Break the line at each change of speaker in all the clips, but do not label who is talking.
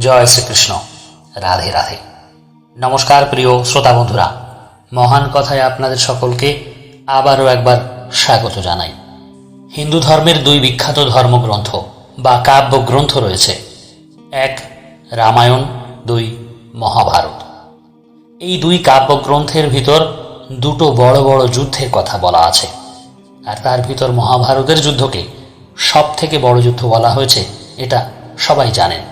জয় শ্রীকৃষ্ণ। রাধে রাধে। নমস্কার প্রিয় শ্রোতা বন্ধুরা। মহান কথায় আপনাদের সকলকে আবারও একবার স্বাগত জানাই। হিন্দু ধর্মের দুই বিখ্যাত ধর্মগ্রন্থ বা কাব্য গ্রন্থ রয়েছে। এক, রামায়ণ, দুই, মহাভারত। এই দুই কাব্যগ্রন্থের ভিতর দুটো বড় বড় যুদ্ধের কথা বলা আছে। আর তার ভিতর মহাভারতের যুদ্ধকে সব থেকে বড় যুদ্ধ বলা হয়েছে, এটা সবাই জানেন।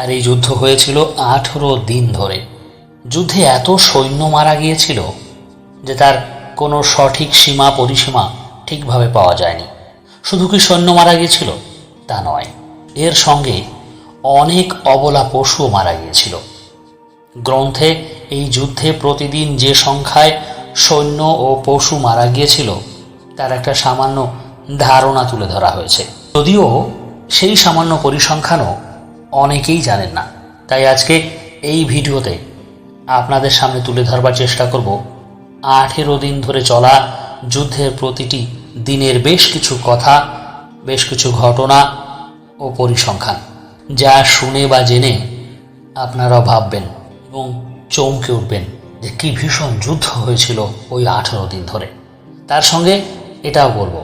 আর এই যুদ্ধ হয়েছিল আঠেরো দিন ধরে। যুদ্ধে এত সৈন্য মারা গিয়েছিল যে তার কোনো সঠিক সীমা পরিসীমা ঠিকভাবে পাওয়া যায়নি। শুধু কি সৈন্য মারা গিয়েছিল? তা নয়। এর সঙ্গে অনেক অবলা পশুও মারা গিয়েছিল। গ্রন্থে এই যুদ্ধে প্রতিদিন যে সংখ্যায় সৈন্য ও পশু মারা গিয়েছিল, তার একটা সামান্য ধারণা তুলে ধরা হয়েছে। যদিও সেই সামান্য পরিসংখ্যানও অনেকেই জানেন না। তাই আজকে এই ভিডিওতে আপনাদের সামনে তুলে ধরবার চেষ্টা করব। আঠেরো দিন ধরে চলা যুদ্ধের প্রতিটি দিনের বেশ কিছু কথা, বেশ কিছু ঘটনা ও পরিসংখ্যান, যা শুনে বা জেনে আপনারা ভাববেন এবং চমকে উঠবেন যে কী ভীষণ যুদ্ধ হয়েছিল ওই আঠেরো দিন ধরে। তার সঙ্গে এটাও বলব,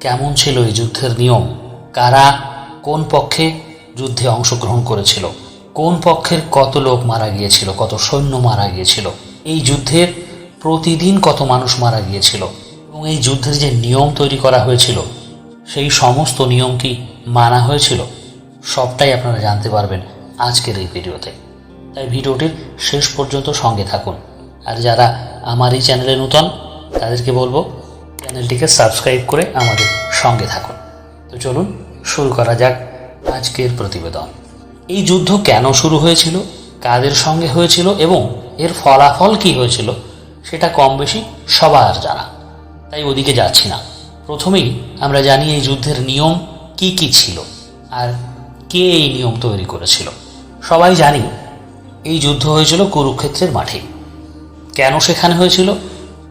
কেমন ছিল এই যুদ্ধের নিয়ম, কারা কোন পক্ষে যুদ্ধে অংশগ্রহণ করেছিল। কোন পক্ষের কত লোক মারা গিয়েছিল, কত সৈন্য মারা গিয়েছিল, এই যুদ্ধের প্রতিদিন কত মানুষ মারা গিয়েছিল এবং এই যুদ্ধের যে নিয়ম তৈরি করা হয়েছিল, সেই সমস্ত নিয়ম কি মানা হয়েছিল? সবটাই আপনারা জানতে পারবেন আজকের এই ভিডিওতে। তাই ভিডিওটির শেষ পর্যন্ত সঙ্গে থাকুন। আর যারা আমার এই চ্যানেলে নূতন, তাদেরকে বলব চ্যানেলটিকে সাবস্ক্রাইব করে আমাদের সঙ্গে থাকুন। তো চলুন, শুরু করা যাক। আজকের প্রতিবেদন। এই যুদ্ধ কেন শুরু হয়েছিল? কাদের সঙ্গে হয়েছিল? এবং এর ফলাফল কি হয়েছিল? সেটা কম বেশি সবার জানা। তাই ওদিকে যাচ্ছি না। প্রথমেই আমরা জানি এই যুদ্ধের নিয়ম কি কি ছিল আর কে এই নিয়ম তৈরি করেছিল। সবাই জানি এই যুদ্ধ হয়েছিল কুরুক্ষেত্রের মাঠে। কেন সেখানে হয়েছিল?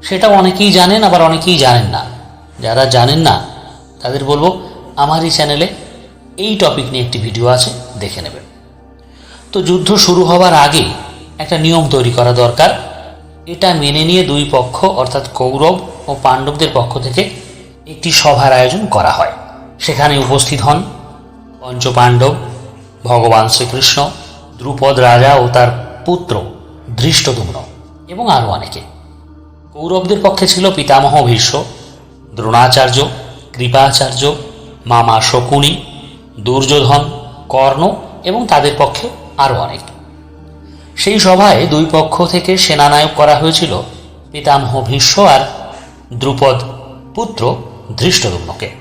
সেটা অনেকেই জানেন, আবার অনেকেই জানেন না। যারা জানেন না, তাদের বলব, আমার এই চ্যানেলে এই টপিক নিয়ে একটি ভিডিও আছে, দেখে নেবেন তো যুদ্ধ শুরু হওয়ার আগে একটা নিয়ম তৈরি করা দরকার। এটা মেনে নিয়ে দুই পক্ষ, অর্থাৎ কৌরব ও পাণ্ডবদের পক্ষ থেকে একটি সভার আয়োজন করা হয়। সেখানে উপস্থিত হন পঞ্চপাণ্ডব ভগবান শ্রীকৃষ্ণ, দ্রুপদ রাজা ও তার পুত্র ধৃষ্টদুম্ন এবং আরও অনেকে। কৌরবদের পক্ষে ছিল পিতামহ ভীষ্ম, দ্রোণাচার্য, কৃপাচার্য, মামা শকুনি দুর্যোধন, কর্ণ এবং তাদের পক্ষে আরও অনেক। সেই সভায় দুই পক্ষ থেকে সেনানায়ক করা হয়েছিল পিতামহ ভীষ্ম আর দ্রুপদ পুত্র ধৃষ্টদুম্নকে।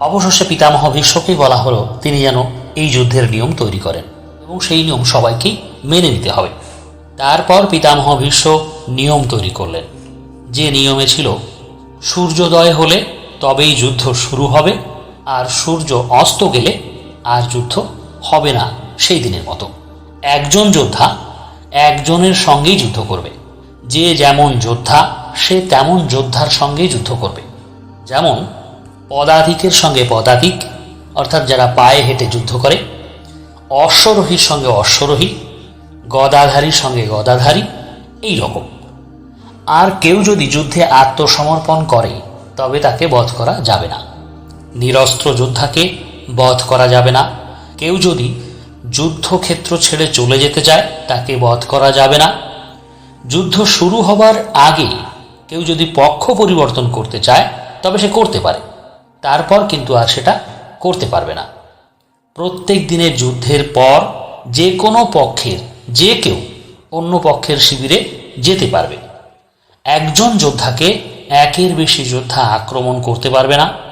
অবশেষে পিতামহ ভীষ্মকেই বলা হলো, তিনি যেন এই যুদ্ধের নিয়ম তৈরি করেন এবং সেই নিয়ম সবাইকেই মেনে নিতে হবে। তারপর পিতামহ ভীষ্ম নিয়ম তৈরি করলেন। যে নিয়মে ছিল, সূর্যোদয় হলে তবেই যুদ্ধ শুরু হবে আর সূর্য অস্ত গেলে আর যুদ্ধ হবে না সেই দিনের মতো। একজন যোদ্ধা একজনের সঙ্গেই যুদ্ধ করবে। যে যেমন যোদ্ধা, সে তেমন যোদ্ধার সঙ্গেই যুদ্ধ করবে। যেমন পদাধিকের সঙ্গে পদাধিক, অর্থাৎ যারা পায়ে হেঁটে যুদ্ধ করে, অশ্বরোহীর সঙ্গে অশ্বরোহী, গদাধারীর সঙ্গে গদাধারী, এই রকম। আর কেউ যদি যুদ্ধে আত্মসমর্পণ করে, তবে তাকে বধ করা যাবে না। নিরস্ত্র যোদ্ধাকে বধ করা যাবে না। কেউ যদি যুদ্ধক্ষেত্র ছেড়ে চলে যেতে চায়, তাকে বধ করা যাবে না। যুদ্ধ শুরু হবার আগে কেউ যদি পক্ষ পরিবর্তন করতে চায়, তবে সে করতে পারে। তারপর কিন্তু আর সেটা করতে পারবে না। প্রত্যেক দিনের যুদ্ধের পর যে কোনো পক্ষের, যে কেউ অন্য পক্ষের শিবিরে যেতে পারবে। একজন যোদ্ধাকে একের বেশি যোদ্ধা আক্রমণ করতে পারবে না।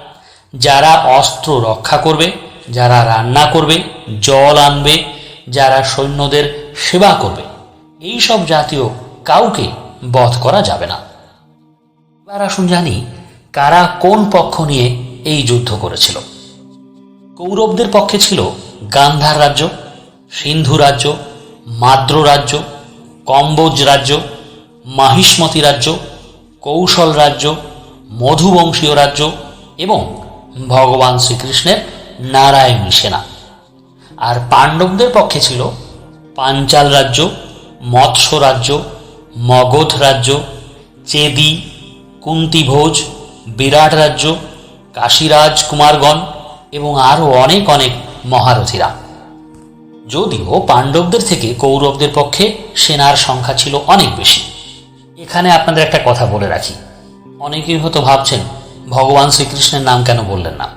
যারা অস্ত্র রক্ষা করবে, যারা রান্না করবে, জল আনবে, যারা সৈন্যদের সেবা করবে এই সব জাতীয় কাউকে বধ করা যাবে না। এবার আসুন জানি, কারা কোন পক্ষ নিয়ে এই যুদ্ধ করেছিল? কৌরবদের পক্ষে ছিল গান্ধার রাজ্য, সিন্ধু রাজ্য, মাদ্র রাজ্য, কম্বোজ রাজ্য, মাহিষ্মতি রাজ্য, কৌশল রাজ্য, মধুবংশীয় রাজ্য এবং ভগবান শ্রীকৃষ্ণের নারায়ণী সেনা। আর পাণ্ডবদের পক্ষে ছিল পাঞ্চাল রাজ্য, মৎস্য রাজ্য, মগধ রাজ্য, চেদি, কুন্তিভোজ, বিরাট রাজ্য, কাশীরাজ কুমারগণ এবং আরও অনেক অনেক মহারথীরা। যদিও পাণ্ডবদের থেকে কৌরবদের পক্ষে সেনার সংখ্যা ছিল অনেক বেশি। এখানে আপনাদের একটা কথা বলে রাখি। অনেকেই হয়তো ভাবছেন ভগবান শ্রীকৃষ্ণের নাম কেন বললেন না?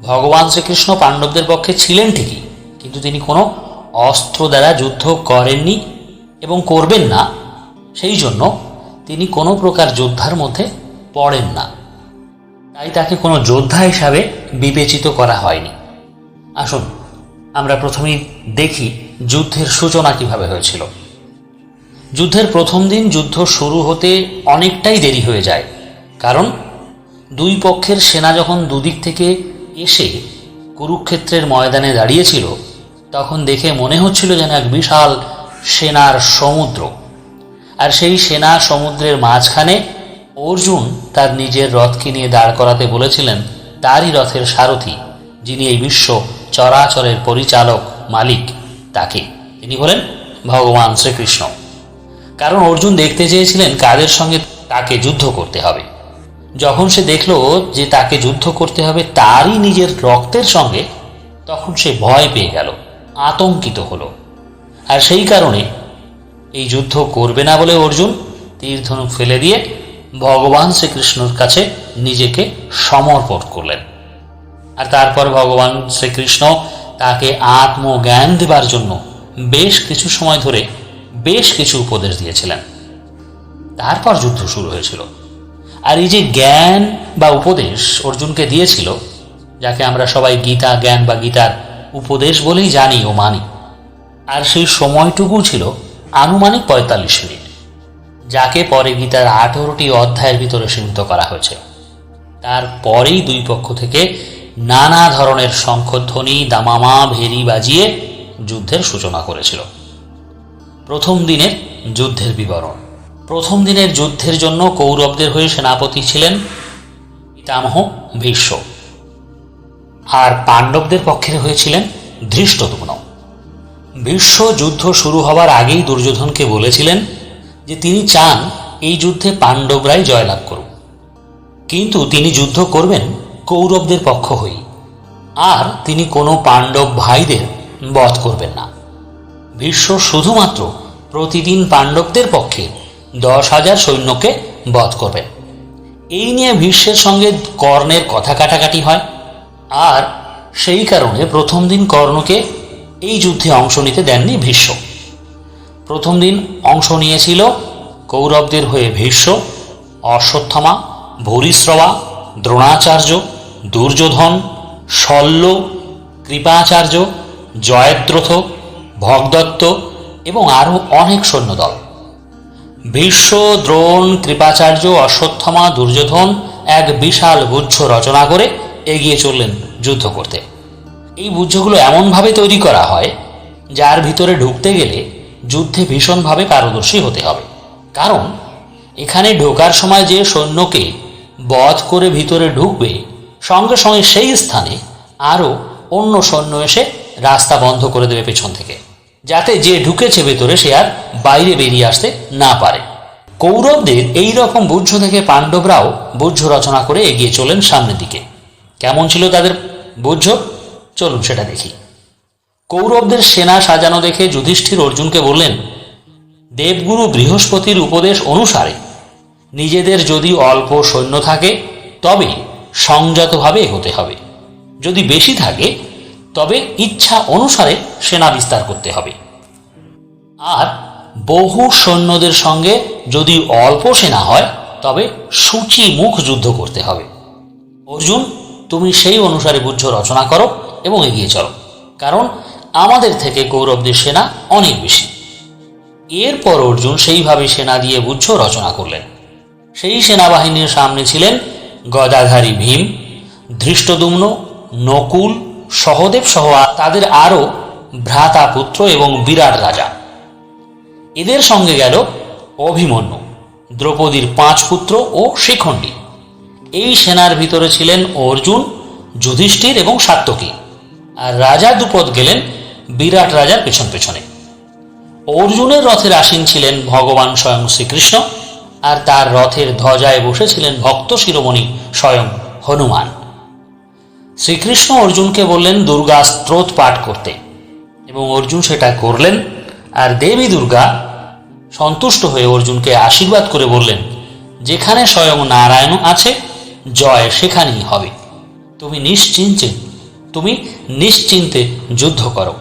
ভগবান শ্রীকৃষ্ণ পাণ্ডবদের পক্ষে ছিলেন ঠিকই, কিন্তু তিনি কোনো অস্ত্র দ্বারা যুদ্ধ করেননি এবং করবেন না। সেই জন্য তিনি কোনো প্রকার যোদ্ধার মধ্যে পড়েন না। তাই তাকে কোনো যোদ্ধা হিসাবে বিবেচিত করা হয়নি। আসুন, আমরা প্রথমেই দেখি যুদ্ধের সূচনা কীভাবে হয়েছিল। যুদ্ধের প্রথম দিন যুদ্ধ শুরু হতে অনেকটাই দেরি হয়ে যায়, কারণ দুই পক্ষের সেনা যখন দুদিক থেকে এসে কুরুক্ষেত্রের ময়দানে দাঁড়িয়েছিল, তখন দেখে মনে হচ্ছিল যেন এক বিশাল সেনার সমুদ্র। আর সেই সেনা সমুদ্রের মাঝখানে অর্জুন তার নিজের রথকে নিয়ে দাঁড় করাতে বলেছিলেন, তারই রথের সারথি, যিনি এই বিশ্ব চরাচরের পরিচালক মালিক তাকে। তিনি হলেন ভগবান শ্রীকৃষ্ণ। কারণ অর্জুন দেখতে চেয়েছিলেন কাদের সঙ্গে তাকে যুদ্ধ করতে হবে। যখন সে দেখল যে তাকে যুদ্ধ করতে হবে তারই নিজের রক্তের সঙ্গে, তখন সে ভয় পেয়ে গেল, আতঙ্কিত হলো। আর সেই কারণে, এই যুদ্ধ করবে না বলে অর্জুন তীর ধনুক ফেলে দিয়ে ভগবান শ্রীকৃষ্ণর কাছে নিজেকে সমর্পণ করলেন। আর তারপর ভগবান শ্রীকৃষ্ণ তাকে আত্মজ্ঞান দেবার জন্য বেশ কিছু সময় ধরে বেশ কিছু উপদেশ দিয়েছিলেন। তারপর যুদ্ধ শুরু হয়েছিল। আর এই যে জ্ঞান বা উপদেশ অর্জুনকে দিয়েছিল, যাকে আমরা সবাই গীতা জ্ঞান বা গীতার উপদেশ বলেই জানি ও মানি, আর সেই সময়টুকু ছিল আনুমানিক পঁয়তাল্লিশ মিনিট, যাকে পরে গীতার আঠেরোটি অধ্যায়ের ভিতরে সীমিত করা হয়েছে। তারপরেই দুই পক্ষ থেকে নানা ধরনের শঙ্খধ্বনি, দামামা, ভেরি বাজিয়ে যুদ্ধের সূচনা করেছিল। প্রথম দিনের যুদ্ধের বিবরণ। প্রথম দিনের যুদ্ধের জন্য কৌরবদের হয়ে সেনাপতি ছিলেন পিতামহ ভীষ্ম। আর পাণ্ডবদের পক্ষের হয়েছিলেন ধৃষ্টদুম্ন। ভীষ্ম যুদ্ধ শুরু হবার আগেই দুর্যোধনকে বলেছিলেন যে তিনি চান এই যুদ্ধে পাণ্ডবরাই জয়লাভ করুক। কিন্তু তিনি যুদ্ধ করবেন কৌরবদের পক্ষ হয়েই। আর তিনি কোনো পাণ্ডব ভাইদের বধ করবেন না। ভীষ্ম শুধুমাত্র প্রতিদিন পাণ্ডবদের পক্ষে দশ হাজার সৈন্যকে বধ করবেন এই নিয়ে ভীষ্মের সঙ্গে কর্ণের কথা কাটাকাটি হয়। আর সেই কারণে প্রথম দিন কর্ণকে এই যুদ্ধে অংশ নিতে দেননি ভীষ্ম। প্রথম দিন অংশ নিয়েছিল কৌরবদের হয়ে ভীষ্ম, অশ্বত্থমা, ভূরিশ্রবা, দ্রোণাচার্য, দুর্যোধন, শল্য, কৃপাচার্য, জয়দ্রথ, ভগদত্ত এবং আরও অনেক সৈন্যদল। ভীষ্ম, দ্রোণ, কৃপাচার্য, অশ্বত্থমা, দুর্যোধন এক বিশাল গুচ্ছ রচনা করে এগিয়ে চললেন যুদ্ধ করতে। এই বুদ্ধগুলো এমনভাবে তৈরি করা হয়, যার ভিতরে ঢুকতে গেলে যুদ্ধে ভীষণভাবে পারদর্শী হতে হবে। কারণ, এখানে ঢোকার সময় যে সৈন্যকে বধ করে ভিতরে ঢুকবে, সঙ্গে সঙ্গে সেই স্থানে আরও অন্য সৈন্য এসে রাস্তা বন্ধ করে দেবে পেছন থেকে। যাতে যে ঢুকেছে ভেতরে সে আর বাইরে বেরিয়ে আসতে না পারে। কৌরবদের এই রকম বুদ্ধ থেকে পাণ্ডবরাও বুদ্ধ রচনা করে এগিয়ে চলেন সামনের দিকে। কেমন ছিল তাদের বুদ্ধ চলুন সেটা দেখি। কৌরবদের সেনা সাজানো দেখে যুধিষ্ঠির অর্জুনকে বললেন, দেবগুরু বৃহস্পতির উপদেশ অনুসারে, নিজেদের যদি অল্প সৈন্য থাকে তবে সংযতভাবে এগোতে হবে। যদি বেশি থাকে তবে ইচ্ছা অনুসারে সেনা বিস্তার করতে হবে। আর বহু সৈন্যদের সঙ্গে যদি অল্প সেনা হয়, তবে সূচি মুখ যুদ্ধ করতে হবে। অর্জুন, তুমি সেই অনুসারে বুদ্ধ রচনা করো এবং এগিয়ে চলো। কারণ আমাদের থেকে কৌরবদের সেনা অনেক বেশি। এরপর অর্জুন সেইভাবে সেনা দিয়ে বুদ্ধ রচনা করলেন। সেই সেনাবাহিনীর সামনে ছিলেন গদাধারী ভীম, ধৃষ্টদুম্ন, নকুল সহদেব সহ তাদের আরও ভ্রাতা পুত্র এবং বিরাট রাজা। এদের সঙ্গে গেল অভিমন্যু, দ্রৌপদীর পাঁচ পুত্র ও শিখণ্ডী। এই সেনার ভিতরে ছিলেন অর্জুন, যুধিষ্ঠির এবং সাত্যকী আর রাজা দুপদ গেলেন বিরাট রাজার পেছন পেছনে। অর্জুনের রথের আসীন ছিলেন ভগবান স্বয়ং শ্রীকৃষ্ণ, আর তার রথের ধ্বজায় বসেছিলেন ভক্ত শিরোমণি স্বয়ং হনুমান। শ্রীকৃষ্ণ অর্জুনকে বললেন, দুর্গা স্ত্রোত পাঠ করতে। এবং অর্জুন সেটা করলেন, আর দেবী দুর্গা সন্তুষ্ট হয়ে অর্জুনকে আশীর্বাদ করে বললেন, যেখানে স্বয়ং নারায়ণ আছে, জয় সেখানেই হবে। তুমি নিশ্চিন্তে তুমি নিশ্চিন্তে যুদ্ধ করো।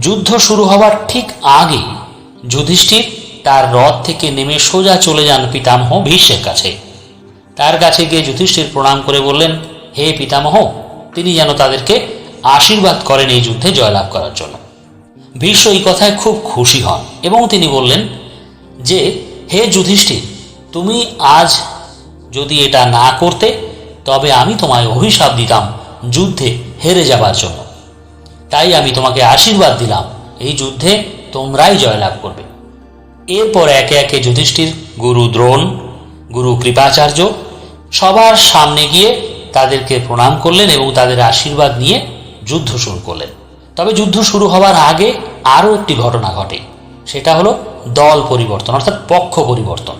যুদ্ধ শুরু হবার ঠিক আগে যুধিষ্ঠির তার রথ থেকে নেমে সোজা চলে যান পিতামহ ভীষ্মের কাছে। তার কাছে গিয়ে যুধিষ্ঠির প্রণাম করে বললেন হে পিতামহ, তিনি যেন তাদেরকে আশীর্বাদ করেন এই যুদ্ধে জয়লাভ করার জন্য। ভীষ্ম এই কথায় খুব খুশি হন এবং তিনি বললেন, যে, হে যুধিষ্ঠির, তুমি আজ যদি এটা না করতে, তবে আমি তোমায় অভিশাপ দিতাম যুদ্ধে হেরে যাবার জন্য। তাই আমি তোমাকে আশীর্বাদ দিলাম, এই যুদ্ধে তোমরাই জয়লাভ করবে। এরপর একে একে যুধিষ্ঠির, গুরু দ্রোণ, গুরু কৃপাচার্য সবার সামনে গিয়ে তাদেরকে প্রণাম করলেন এবং তাদের আশীর্বাদ নিয়ে যুদ্ধ শুরু করলেন। তবে যুদ্ধ শুরু হওয়ার আগে আরও একটি ঘটনা ঘটে। সেটা হলো দল পরিবর্তন, অর্থাৎ পক্ষ পরিবর্তন।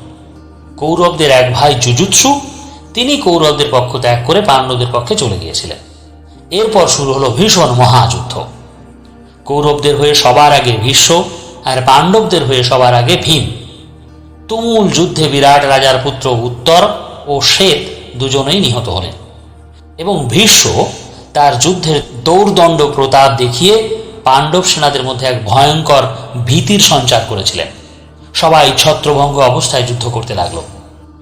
কৌরবদের এক ভাই যুজুৎসু তিনি কৌরবদের পক্ষ ত্যাগ করে পাণ্ডবদের পক্ষে চলে গিয়েছিলেন। এরপর শুরু হলো ভীষণ মহাযুদ্ধ। কৌরবদের হয়ে সবার আগে ভীষ্ম আর পাণ্ডবদের হয়ে সবার আগে ভীম। তুমুল যুদ্ধে বিরাট রাজার পুত্র উত্তর ও শ্বেত দুজনেই নিহত হলেন। এবং ভীষ্ম তার যুদ্ধের দৌড়দণ্ড প্রতাপ দেখিয়ে পাণ্ডব সেনাদের মধ্যে এক ভয়ঙ্কর ভীতির সঞ্চার করেছিলেন। সবাই ছত্রভঙ্গ অবস্থায় যুদ্ধ করতে লাগল।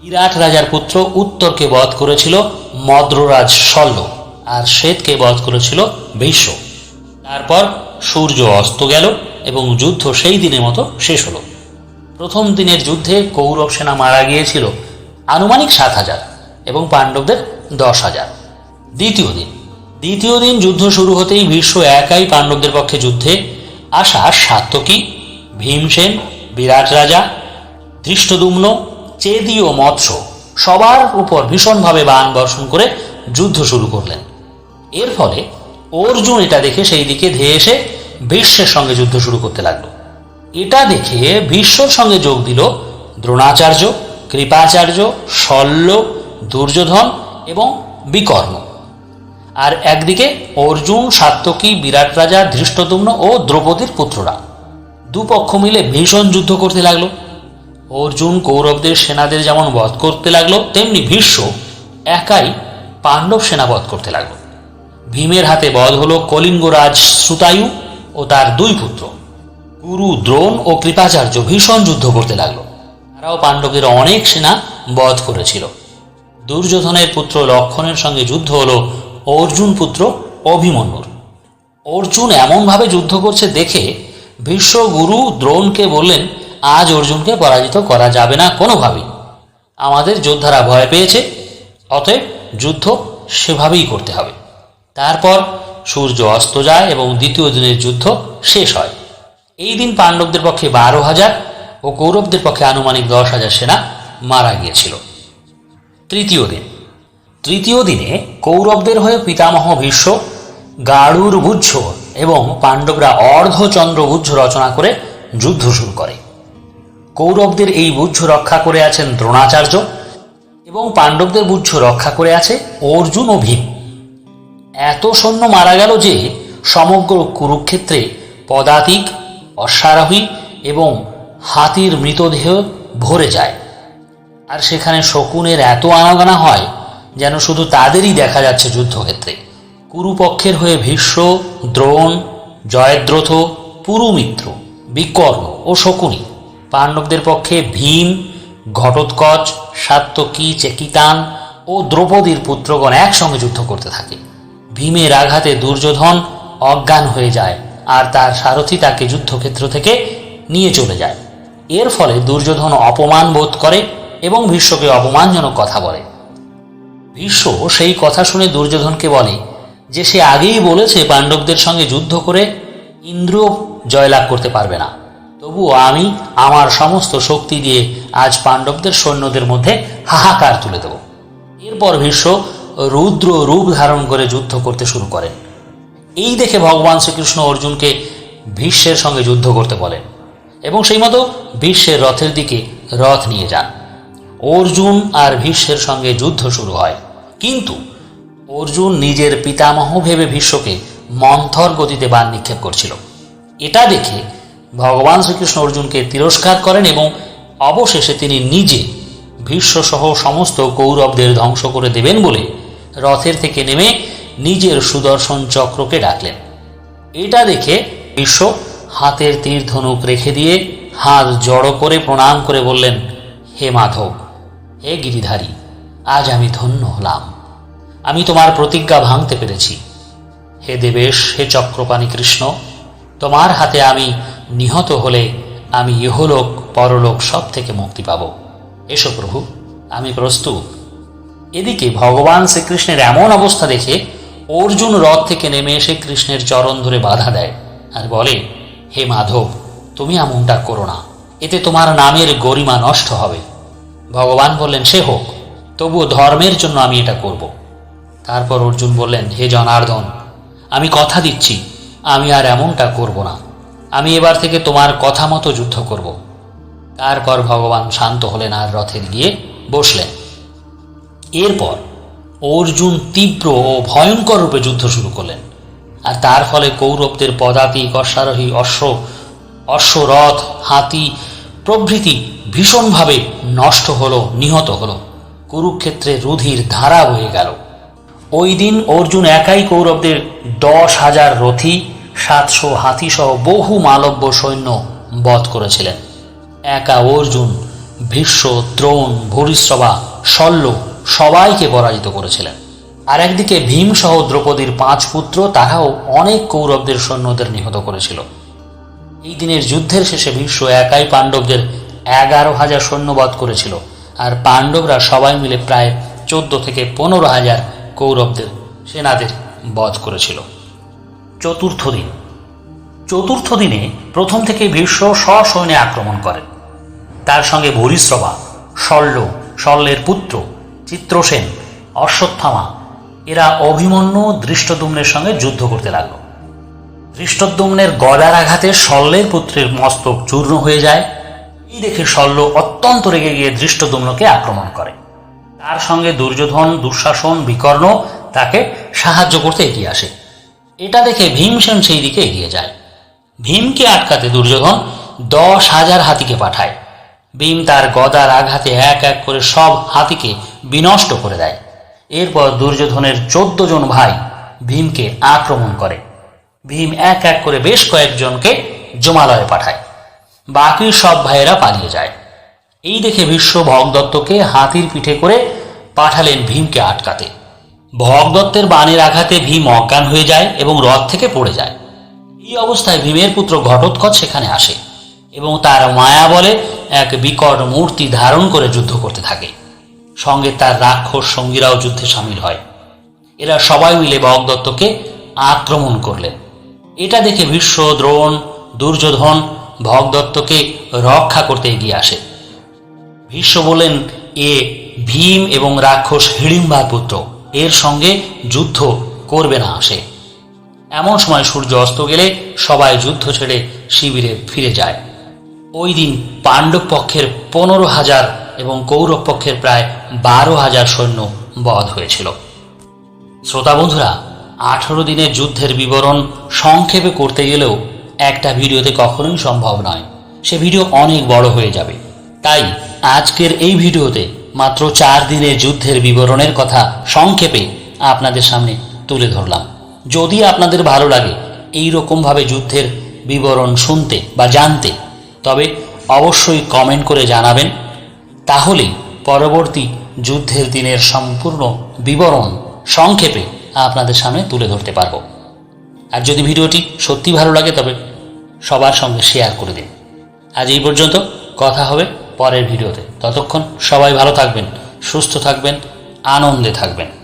বিরাট রাজার পুত্র উত্তরকে বধ করেছিল মদ্ররাজ শল্য আর শ্বেতকে বধ করেছিল ভীষ্ম। তারপর সূর্য অস্ত গেল এবং যুদ্ধ সেই দিনের মতো শেষ হলো। প্রথম দিনের যুদ্ধে কৌরব সেনা মারা গিয়েছিল আনুমানিক সাত হাজার এবং পাণ্ডবদের দশ হাজার। দ্বিতীয় দিন। দ্বিতীয় দিন যুদ্ধ শুরু হতেই ভীষ্ম একাই পাণ্ডবদের পক্ষে যুদ্ধে। আসা সাত্যকী ভীমসেন বিরাট রাজা ধৃষ্টদুম্ন, চেদি ও মৎস্য সবার উপর ভীষণভাবে বাণ বর্ষণ করে যুদ্ধ শুরু করলেন। এর ফলে অর্জুন এটা দেখে সেই দিকে ধেয়ে এসে ভীষ্মের সঙ্গে যুদ্ধ শুরু করতে লাগল। এটা দেখে ভীষ্মর সঙ্গে যোগ দিল দ্রোণাচার্য, কৃপাচার্য, শল্য, দুর্যোধন এবং বিকর্ণ। আর একদিকে অর্জুন সাত্যকী বিরাট রাজা, ধৃষ্টদুম্ন ও দ্রৌপদীর পুত্ররা। দুপক্ষ মিলে ভীষণ যুদ্ধ করতে লাগল। অর্জুন, কৌরবদের, সেনাদের যেমন বধ করতে লাগল, তেমনি ভীষ্ম একাই পাণ্ডব সেনা বধ করতে লাগল। ভীমের হাতে বধ হলো কলিঙ্গরাজ শ্রুতায়ু ও তার দুই পুত্র। গুরু দ্রোণ ও কৃপাচার্য ভীষণ যুদ্ধ করতে লাগল। তারাও পাণ্ডবদের অনেক সেনা বধ করেছিল। দুর্যোধনের পুত্র লক্ষণের সঙ্গে যুদ্ধ হলো অর্জুন পুত্র অভিমন্যুর। অর্জুন এমনভাবে যুদ্ধ করছে দেখে ভীষ্ম গুরু দ্রোণকে বললেন, আজ অর্জুনকে পরাজিত করা যাবে না কোনোভাবেই। আমাদের যোদ্ধারা ভয় পেয়েছে, অতএব যুদ্ধ সেভাবেই করতে হবে। তারপর সূর্য অস্ত যায় এবং দ্বিতীয় দিনের যুদ্ধ শেষ হয়। এই দিন পাণ্ডবদের পক্ষে বারো হাজার ও কৌরবদের পক্ষে আনুমানিক দশ হাজার সেনা মারা গিয়েছিল। তৃতীয় দিন তৃতীয় দিনে কৌরবদের হয়ে পিতামহ ভীষ্ম, গাড়ুর গুজ্জ এবং পাণ্ডবরা অর্ধচন্দ্র গুজ্জ রচনা করে যুদ্ধ শুরু করে। কৌরবদের এই বুদ্ধ রক্ষা করে আছেন দ্রোণাচার্য এবং পাণ্ডবদের বুদ্ধ রক্ষা করে আছে অর্জুন ও ভীম। এত সৈন্য মারা গেল যে সমগ্র কুরুক্ষেত্রে পদাতিক, অশ্বারোহী এবং হাতির মৃতদেহ ভরে যায়। আর সেখানে শকুনের এত আনাগানা হয় যেন শুধু তাদেরই দেখা যাচ্ছে যুদ্ধক্ষেত্রে। কুরুপক্ষের হয়ে ভীষ্ম, দ্রোণ, জয়দ্রথ, পুরুমিত্র, বিকর্ণ ও শকুনি। পাণ্ডবদের পক্ষে ভীম, ঘটোৎকচ সাত্যকী চেকিতান ও দ্রৌপদীর পুত্রগণ একসঙ্গে যুদ্ধ করতে থাকে। ভীমের আঘাতে দুর্যোধন অজ্ঞান হয়ে যায় আর তার সারথি তাকে যুদ্ধক্ষেত্র থেকে নিয়ে চলে যায়। এর ফলে দুর্যোধন অপমান বোধ করে এবং ভীষ্মকে অপমানজনক কথা বলে। ভীষ্ম সেই কথা শুনে দুর্যোধনকে বলে যে সে আগেই বলেছে পাণ্ডবদের সঙ্গে যুদ্ধ করে ইন্দ্র জয়লাভ করতে পারবে না। তবুও আমি আমার সমস্ত শক্তি দিয়ে আজ পাণ্ডবদের সৈন্যদের মধ্যে হাহাকার তুলে দেব। এরপর ভীষ্ম রুদ্র রূপ ধারণ করে যুদ্ধ করতে শুরু করেন। এই দেখে ভগবান শ্রীকৃষ্ণ অর্জুনকে ভীষ্মের সঙ্গে যুদ্ধ করতে বলেন এবং সেই মতো ভীষ্মের রথের দিকে রথ নিয়ে যান। অর্জুন আর ভীষ্মের সঙ্গে যুদ্ধ শুরু হয়। কিন্তু অর্জুন নিজের পিতামহ ভেবে ভীষ্মকে মন্থর গতিতে বান নিক্ষেপ করছিল। এটা দেখে ভগবান শ্রীকৃষ্ণ অর্জুনকে তিরস্কার করেন এবং অবশেষে তিনি নিজে ভীষ্মসহ সমস্ত কৌরবদের ধ্বংস করে দেবেন বলে রথের থেকে নেমে নিজের সুদর্শন চক্রকে ডাকলেন। এটা দেখে বিশ্ব হাতের তীর ধনুক রেখে দিয়ে হাত জড়ো করে প্রণাম করে বললেন, হে মাধব হে গিরিধারী, আজ আমি ধন্য হলাম। আমি তোমার প্রতিজ্ঞা ভাঙতে পেরেছি। হে দেবেশ, হে চক্রপাণী কৃষ্ণ, তোমার হাতে আমি নিহত হলে আমি ইহলোক, পরলোক সব থেকে মুক্তি পাব। এসো প্রভু, আমি প্রস্তুত। এদিকে ভগবান শ্রীকৃষ্ণের এমন অবস্থা দেখে অর্জুন রথ থেকে নেমে এসে কৃষ্ণের চরণ ধরে বাধা দেয় আর বলে, হে মাধব, তুমি এমনটা করো না। এতে তোমার নামের গরিমা নষ্ট হবে। ভগবান বললেন, সে হোক, তবুও ধর্মের জন্য আমি এটা করব। তারপর অর্জুন বললেন, হে জনার্দন, আমি কথা দিচ্ছি, আমি আর এমনটা করব না। আমি এবার থেকে তোমার কথা মতো যুদ্ধ করব। তারপর ভগবান শান্ত হলেন আর রথের গিয়ে বসলেন। এরপর অর্জুন তীব্র ও ভয়ঙ্কর রূপে যুদ্ধ শুরু করলেন। আর তার ফলে কৌরবদের পদাতিক অশ্বারোহী অশ্ব, অশ্বরথ, হাতি প্রভৃতি ভীষণভাবে নষ্ট হলো, নিহত হলো। কুরুক্ষেত্রে রুধির ধারা বয়ে গেল। ওই দিন অর্জুন একাই কৌরবদের দশ হাজার রথী, সাতশো হাতিসহ বহু মালব্য সৈন্য বধ করেছিলেন। একা অর্জুন, ভীষ্ম, দ্রোণ, ভূরিশ্রবা, শল্য সবাইকে পরাজিত করেছিলেন। আর একদিকে ভীমসহ দ্রৌপদীর পাঁচ পুত্র, তারাও অনেক কৌরবদের সৈন্যদের নিহত করেছিল। এই দিনের যুদ্ধের শেষে ভীষ্ম একাই পাণ্ডবদের এগারো হাজার সৈন্যবধ করেছিল, আর পাণ্ডবরা সবাই মিলে প্রায় চোদ্দ থেকে পনেরো হাজার কৌরবদের, সেনাদের বধ করেছিল। চতুর্থ দিন। চতুর্থ দিনে প্রথম থেকে ভীষ্ম সসৈন্যে আক্রমণ করেন তার সঙ্গে ভূরিশ্রবা, শল্য, শল্যের পুত্র, চিত্রসেন, অশ্বত্থামা, এরা অভিমন্যু দৃষ্টদুম্নের সঙ্গে যুদ্ধ করতে লাগল। দৃষ্টদ্যুম্নের গদার আঘাতে শল্যের পুত্রের মস্তক চূর্ণ হয়ে যায়। এই দেখে শল্য অত্যন্ত রেগে গিয়ে দৃষ্টদুম্নকে আক্রমণ করে। তার সঙ্গে দুর্যোধন, দুঃশাসন, বিকর্ণ তাকে সাহায্য করতে এগিয়ে আসে। এটা দেখে ভীমসেন সেই দিকে এগিয়ে যায়। ভীমকে আটকাতে দুর্যোধন দশ হাজার হাতিকে পাঠায়। ভীম তার গদার আঘাতে এক এক করে সব হাতিকে বিনষ্ট করে দেয়। এরপর দুর্যোধনের চোদ্দ জন ভাই ভীমকে আক্রমণ করে। ভীম এক এক করে বেশ কয়েকজনকে জমালয়ে পাঠায়। বাকি সব ভাইয়েরা পালিয়ে যায়। এই দেখে বিশ্ব ভগদত্তকে হাতির পিঠে করে পাঠালেন ভীমকে আটকাতে। ভগদত্তের বাণের আঘাতে ভীম অজ্ঞান হয়ে যায় এবং রথ থেকে পড়ে যায়। এই অবস্থায় ভীমের পুত্র ঘটোৎকচ সেখানে আসে এবং তার মায়া বলে এক বিকট মূর্তি ধারণ করে যুদ্ধ করতে থাকে। সঙ্গে তার রাক্ষস সঙ্গীরাও যুদ্ধে সামিল হয়। এরা সবাই মিলে ভগদত্তকে আক্রমণ করলেন। এটা দেখে ভীষ্ম, দ্রোণ, দুর্যোধন, ভগদত্তকে রক্ষা করতে এগিয়ে আসে। ভীষ্ম বলেন এ ভীম এবং রাক্ষস হিড়িম্বার পুত্র, এর সঙ্গে যুদ্ধ করবে না আসে এমন সময় সূর্য অস্ত গেলে সবাই যুদ্ধ ছেড়ে শিবিরে ফিরে যায়। ওই দিন পাণ্ডব পক্ষের পনেরো হাজার এবং কৌরব পক্ষের প্রায় বারো হাজার সৈন্য বধ হয়েছিল। শ্রোতা বন্ধুরা আঠারো দিনের যুদ্ধের বিবরণ সংক্ষেপে করতে গেলেও একটা ভিডিওতে কখনোই সম্ভব নয়। সে ভিডিও অনেক বড় হয়ে যাবে। তাই আজকের এই ভিডিওতে মাত্র চার দিনের যুদ্ধের বিবরণের কথা সংক্ষেপে আপনাদের সামনে তুলে ধরলাম। যদি আপনাদের ভালো লাগে এই রকমভাবে যুদ্ধের বিবরণ শুনতে বা জানতে, তবে অবশ্যই কমেন্ট করে জানাবেন। তাহলেই পরবর্তী যুদ্ধের দিনের সম্পূর্ণ বিবরণ সংক্ষেপে আপনাদের সামনে তুলে ধরতে পারব। আর যদি ভিডিওটি সত্যি ভালো লাগে, তবে সবার সঙ্গে শেয়ার করে দিন। আজ এই পর্যন্ত, কথা হবে পরের ভিডিওতে। ততক্ষণ সবাই ভালো থাকবেন, সুস্থ থাকবেন, আনন্দে থাকবেন।